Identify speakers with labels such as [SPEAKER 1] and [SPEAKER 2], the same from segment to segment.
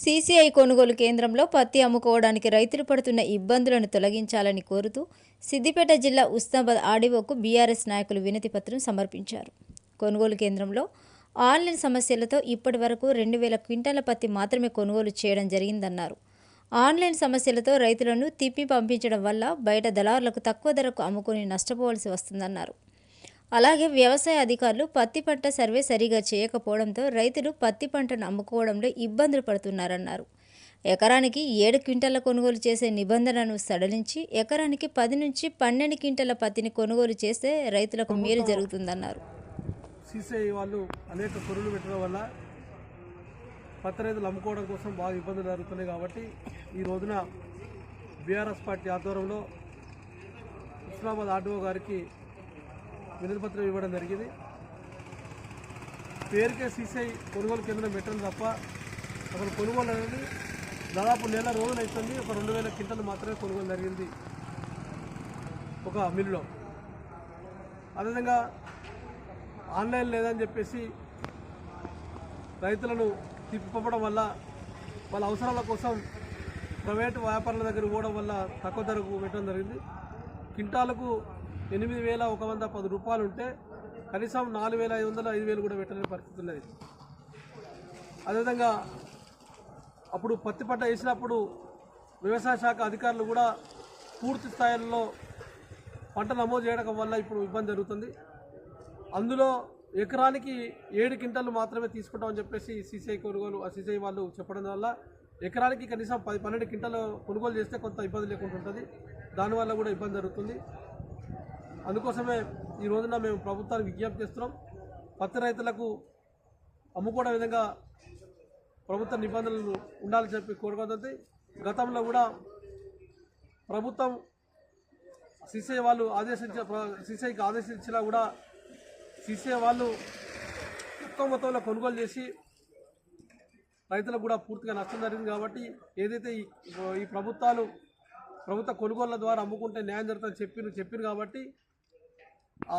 [SPEAKER 1] CCI కొనుగోలు కేంద్రంలో పత్తి అమ్ముకోవడానికి రైతులు పడుతున్న ఇబ్బందులను తొలగించాలని కోరుతూ సిద్దిపేట జిల్లా ఉస్నాబాద్ ఆర్డీఓకు బీఆర్ఎస్ నాయకులు వినతి పత్రం సమర్పించారు. కొనుగోలు కేంద్రంలో ఆన్లైన్ సమస్యలతో ఇప్పటి వరకు రెండు వేల క్వింటాల పత్తి మాత్రమే కొనుగోలు చేయడం జరిగిందన్నారు. ఆన్లైన్ సమస్యలతో రైతులను తిప్పి పంపించడం వల్ల బయట దళారులకు తక్కువ ధరకు అమ్ముకొని నష్టపోవాల్సి వస్తుందన్నారు. అలాగే వ్యవసాయ అధికారులు పత్తి పంట సర్వే సరిగా చేయకపోవడంతో రైతులు పత్తి పంటను అమ్ముకోవడంలో ఇబ్బందులు పడుతున్నారన్నారు. ఎకరానికి ఏడు క్వింటాల కొనుగోలు చేసే నిబంధనను సడలించి ఎకరానికి పది నుంచి పన్నెండు క్వింటాల పత్తిని కొనుగోలు చేస్తే రైతులకు మేలు జరుగుతుందన్నారు.
[SPEAKER 2] సీసీఐ వాళ్ళు అనేక కొరువులు పెట్టడం వల్ల పత్తి రైతులు అమ్ముకోవడం కోసం బాగా ఇబ్బందులు జరుగుతున్నాయి కాబట్టి ఈ రోజున బీఆర్ఎస్ పార్టీ ఆధ్వర్యంలో హుస్నాబాద్ ఆర్డీఓ గారికి వినతిపత్రం ఇవ్వడం జరిగింది. పేరుకే సీసీఐ కొనుగోలు కేంద్రం పెట్టడం తప్ప అసలు కొనుగోలు అనేది దాదాపు నెల రోజులు అవుతుంది. ఒక రెండు వేల క్వింటలు మాత్రమే కొనుగోలు జరిగింది ఒక మిల్లులో. అదేవిధంగా ఆన్లైన్ లేదని చెప్పేసి రైతులను తిప్పిపప్పడం వల్ల వాళ్ళ అవసరాల కోసం ప్రైవేటు వ్యాపారుల దగ్గర పోవడం వల్ల తక్కువ ధరకు పెట్టడం జరిగింది. క్వింటాలకు ఎనిమిది వేల ఒక వంద పది రూపాయలు ఉంటే కనీసం నాలుగు వేల ఐదు వందలు ఐదు వేలు కూడా పెట్టలేని పరిస్థితి ఉన్నది. అదేవిధంగా అప్పుడు పత్తి పంట వేసినప్పుడు వ్యవసాయ శాఖ అధికారులు కూడా పూర్తి స్థాయిలో పంట నమోదు చేయడం వల్ల ఇప్పుడు ఇబ్బంది జరుగుతుంది. అందులో ఎకరానికి ఏడు క్వింటాలు మాత్రమే తీసుకుంటామని చెప్పేసి సీసీఐ కొనుగోలు ఆ సీసీఐ వాళ్ళు చెప్పడం వల్ల ఎకరానికి కనీసం పది పన్నెండు క్వింటాలు కొనుగోలు చేస్తే కొంత ఇబ్బంది లేకుండా ఉంటుంది. దానివల్ల కూడా ఇబ్బంది జరుగుతుంది. అందుకోసమే ఈ రోజున మేము ప్రభుత్వానికి విజ్ఞప్తి చేస్తున్నాం. పత్తి రైతులకు అమ్ముకోవడం విధంగా ప్రభుత్వ నిబంధనలు ఉండాలని చెప్పి కోరుకుంటుంది గతంలో కూడా ప్రభుత్వం సిసిఐ వాళ్ళు ఆదేశించ సిసిఐకి ఆదేశించినా కూడా సిసిఐ వాళ్ళు తక్కువ మొత్తంలో కొనుగోలు చేసి రైతులకు కూడా పూర్తిగా నష్టం జరిగింది కాబట్టి ఏదైతే ఈ ఈ ప్రభుత్వాలు ప్రభుత్వ కొనుగోళ్ళ ద్వారా అమ్ముకుంటే న్యాయం జరుగుతుందని చెప్పి చెప్పారు కాబట్టి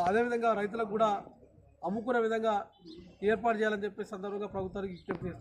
[SPEAKER 2] అదేవిధంగా రైతులకు కూడా అమ్ముకునే విధంగా ఏర్పాటు చేయాలని చెప్పి సందర్భంగా ప్రభుత్వానికి విజ్ఞప్తి